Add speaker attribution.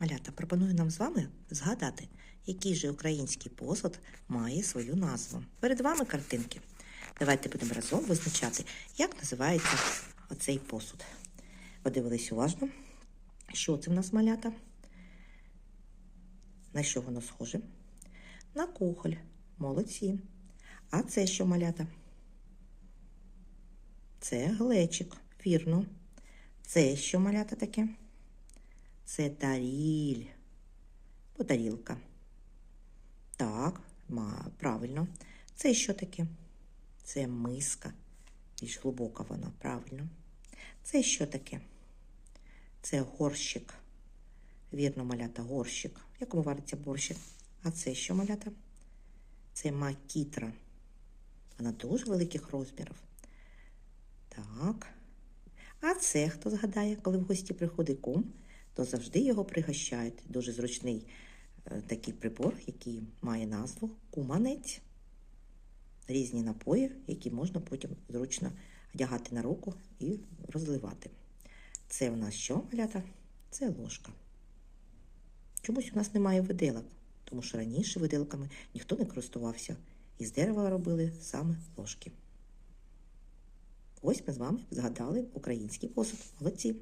Speaker 1: Малята, пропоную нам з вами згадати, який же український посуд має свою назву. Перед вами картинки. Давайте будемо разом визначати, як називається оцей посуд. Подивились уважно, що це в нас малята? На що воно схоже? На кухоль. Молодці. А це що малята? Це глечик, вірно. Це що малята таке? Це таріль. Бо тарілка. Так, правильно. Це що таке? Це миска. Більш глибока вона, правильно. Це що таке? Це горщик. Вірно, малята, горщик. В якому вариться борщик? А це що малята? Це макітра. Вона дуже великих розмірів. Так. А це хто згадає, коли в гості приходить кум, то завжди його пригощають. Дуже зручний е, такий прибор, який має назву куманець. Різні напої, які можна потім зручно одягати на руку і розливати. Це у нас що, малята? Це ложка. Чомусь у нас немає виделок, тому що раніше виделками ніхто не користувався. Із дерева робили саме ложки. Ось ми з вами згадали український посуд. Молодці.